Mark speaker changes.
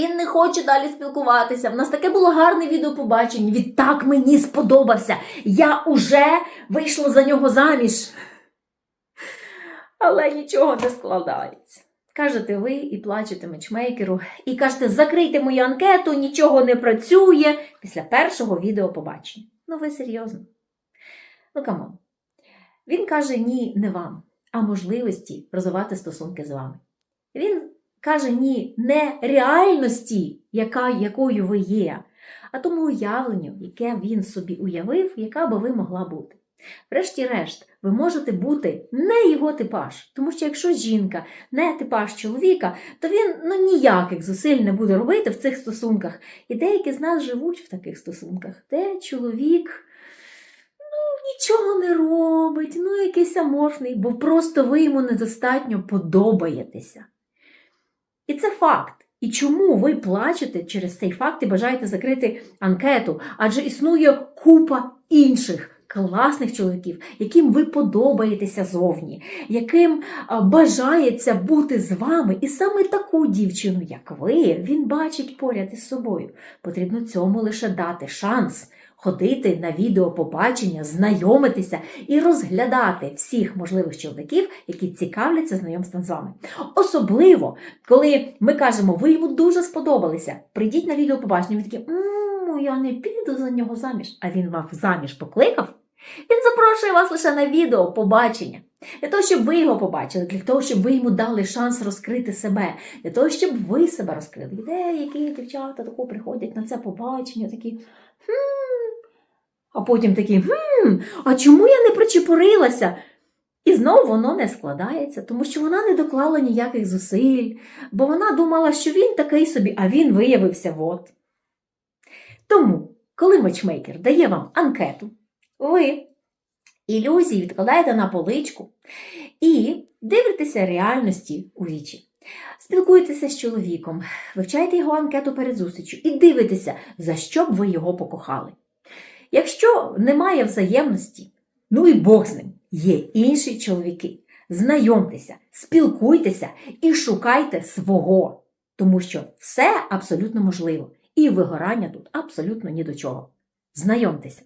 Speaker 1: Він не хоче далі спілкуватися. В нас таке було гарне відео побачення. Відтак мені сподобався. Я уже вийшла за нього заміж. Але нічого не складається. Кажете ви і плачете мечмейкеру, і кажете, закрийте мою анкету, нічого не працює після першого відео побачення. Ну ви серйозно? Ну камон. Він каже ні не вам, а можливості розвивати стосунки з вами. Він каже ні не реальності, яка, якою ви є, а тому уявленню, яке він собі уявив, яка би ви могла бути. Врешті-решт, ви можете бути не його типаж, тому що якщо жінка не типаж чоловіка, то він ну, ніяких зусиль не буде робити в цих стосунках. І деякі з нас живуть в таких стосунках, де чоловік ну, нічого не робить, ну якийсь аморфний, бо просто ви йому недостатньо подобаєтеся. І це факт. І чому ви плачете через цей факт і бажаєте закрити анкету? Адже існує купа інших класних чоловіків, яким ви подобаєтеся зовні, яким бажається бути з вами. І саме таку дівчину, як ви, він бачить поряд із собою. Потрібно цьому лише дати шанс. Ходити на відеопобачення, знайомитися і розглядати всіх можливих чоловіків, які цікавляться знайомством з вами. Особливо, коли ми кажемо, ви йому дуже сподобалися, прийдіть на відеопобачення, ви такі, «М, я не піду за нього заміж, а він вас заміж покликав. Він запрошує вас лише на відео побачення. Для того, щоб ви його побачили, для того, щоб ви йому дали шанс розкрити себе, для того, щоб ви себе розкрили. Деякі дівчата тако приходять на це побачення, такі хм. А потім такі хм, а чому я не причепурилася? І знову воно не складається, тому що вона не доклала ніяких зусиль, бо вона думала, що він такий собі, а він виявився от. Тому, коли матчмейкер дає вам анкету, ви ілюзії відкладаєте на поличку і дивитеся реальності у вічі. Спілкуєтеся з чоловіком, вивчаєте його анкету перед зустрічю і дивитеся, за що б ви його покохали. Якщо немає взаємності, ну і Бог з ним, є інші чоловіки. Знайомтеся, спілкуйтеся і шукайте свого, тому що все абсолютно можливо, і вигорання тут абсолютно ні до чого. Знайомтеся.